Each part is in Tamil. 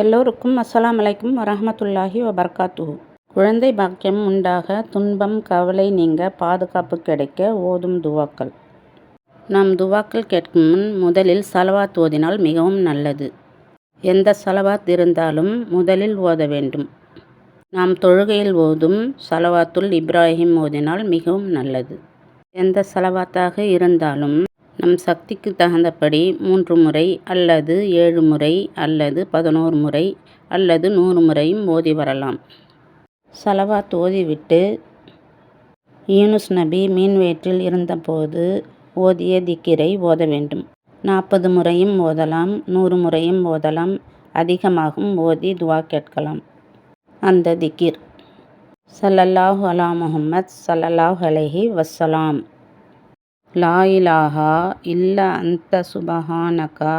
எல்லோருக்கும் அஸ்லாம் அலைக்கும் வரஹமத்துல்லாஹி வபர்காத்து குழந்தை பாக்கியம் உண்டாக துன்பம் கவலை நீங்க பாதுகாப்பு கிடைக்க ஓதும் துவாக்கள். நாம் துவாக்கள் கேட்கும் முன் முதலில் சலவாத் ஓதினால் மிகவும் நல்லது. எந்த சலவாத் இருந்தாலும் முதலில் ஓத வேண்டும். நாம் தொழுகையில் ஓதும் சலவாத்துல் இப்ராஹிம் ஓதினால் மிகவும் நல்லது. எந்த சலவாத்தாக இருந்தாலும் நம் சக்திக்கு தகுந்தபடி மூன்று முறை அல்லது ஏழு முறை அல்லது பதினோரு முறை அல்லது நூறு முறையும் ஓதி வரலாம். சலவாத் ஓதிவிட்டு யூனுஸ் நபி மீன் வயிற்றில் இருந்தபோது ஓதிய திக்கிரை ஓத வேண்டும். நாற்பது முறையும் ஓதலாம் நூறு முறையும் ஓதலாம் அதிகமாகவும் ஓதி துவா கேட்கலாம். அந்த திக்கிர். சல்லல்லாஹ் அலா முஹம்மத் சல்லல்லாஹ் அலஹி வசலாம் லா இலாஹா இல்ல அந்த சுபஹானகா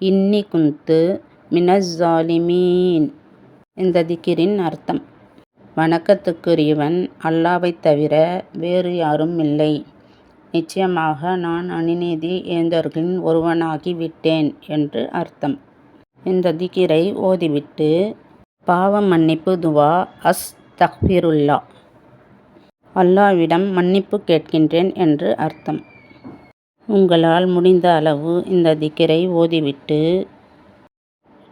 இன்னி குந்து மினஸ்ஸாலிமீன் இந்த திக்கிரின் அர்த்தம். வணக்கத்துக்குரியவன் அல்லாவைத் தவிர வேறு யாரும் இல்லை. நிச்சயமாக நான் அநீதி ஏந்தர்களின் ஒருவனாகி விட்டேன் என்று அர்த்தம். இந்த திகிரை ஓதிவிட்டு பாவ மன்னிப்பு துவா அஸ் தஹ்பிருல்லா அல்லாவிடம் மன்னிப்பு கேட்கின்றேன் என்று அர்த்தம். உங்களால் முடிந்த அளவு இந்த திக்கிரை ஓதிவிட்டு.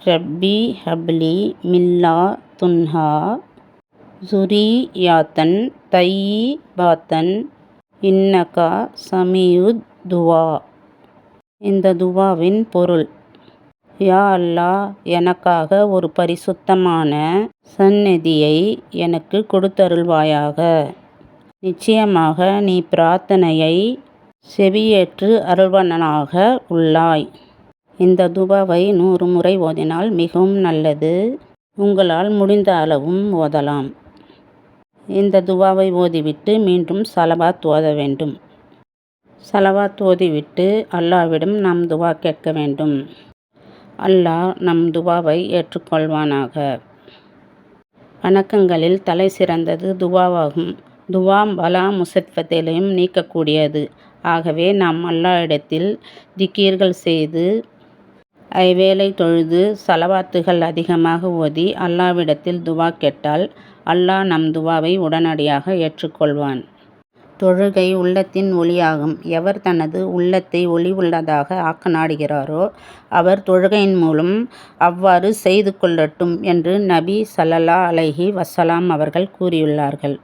ரப்பி ஹப்லி மில்லா துன்ஹா சுரியாத்தன் பாத்தன் இன்னகா சமியுத் துவா. இந்த துவாவின் பொருள். யா அல்லா எனக்காக ஒரு பரிசுத்தமான சந்நிதியை எனக்கு கொடுத்தருள்வாயாக. நிச்சயமாக நீ பிரார்த்தனையை செவியேற்று அருள்வனாக உள்ளாய். இந்த துபாவை நூறு முறை ஓதினால் மிகவும் நல்லது. உங்களால் முடிந்த அளவும் ஓதலாம். இந்த துவாவை ஓதிவிட்டு மீண்டும் சலவாத் ஓத வேண்டும். சலவாத் ஓதிவிட்டு அல்லாவிடம் நாம் துவா கேட்க வேண்டும். அல்லாஹ் நம் துவாவை ஏற்றுக்கொள்வானாக. வணக்கங்களில் தலை சிறந்தது துவாவாகும் துவா பலா முசத்வத்திலையும் நீக்கக்கூடியது. ஆகவே நாம் அல்லாஹ்விடத்தில் திக்கீர்கள் செய்து ஐவேளை தொழுது சலவாத்துகள் அதிகமாக ஓதி அல்லாவிடத்தில் துவா கேட்டால் அல்லாஹ் நம் துவாவை உடனடியாக ஏற்றுக்கொள்வான். தொழுகை உள்ளத்தின் ஒளியாகும். எவர் தனது உள்ளத்தை ஒளி உள்ளதாக ஆக்க நாடுகிறாரோ அவர் தொழுகையின் மூலம் அவ்வாறு செய்து கொள்ளட்டும் என்று நபி சல்லல்லா அலைஹி வசலாம் அவர்கள் கூறியுள்ளார்கள்.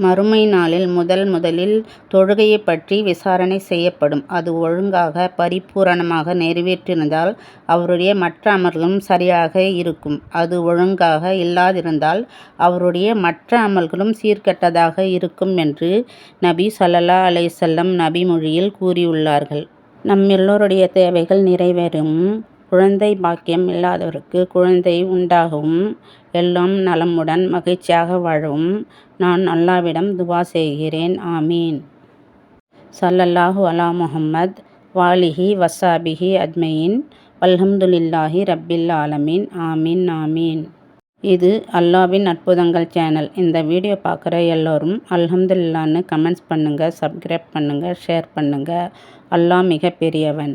மறுமை நாளில் முதல் முதலில் தொழுகையைப் பற்றி விசாரணை செய்யப்படும். அது ஒழுங்காக பரிபூரணமாக நிறைவேற்றிருந்தால் அவருடைய மற்ற அமல்களும் சரியாக இருக்கும். அது ஒழுங்காக இல்லாதிருந்தால் அவருடைய மற்ற அமல்களும் சீர்கெட்டதாக இருக்கும் என்று நபி சல்லல்லா அலைசல்லம் நபி மொழியில் கூறியுள்ளார்கள். நம் எல்லோருடைய தேவைகள் நிறைவேறும் குழந்தை பாக்கியம் இல்லாதவருக்கு குழந்தை உண்டாகவும் எல்லாம் நலமுடன் மகிழ்ச்சியாக வாழவும். நான் அல்லாவிடம் துவா செய்கிறேன். ஆமீன். சல்லல்லாஹு அலா முஹம்மத் வாலிஹி வசாபிஹி அஜ்மயின். அல்ஹம்துலில்லாஹி ரப்பில் ஆலமீன். ஆமீன் ஆமீன். இது அல்லாவின் அற்புதங்கள் சேனல். இந்த வீடியோ பார்க்குற எல்லோரும் அல்ஹம்துல்லான்னு கமெண்ட்ஸ் பண்ணுங்கள் சப்ஸ்கிரைப் பண்ணுங்கள் ஷேர் பண்ணுங்கள் அல்லாஹ் மிக பெரியவன்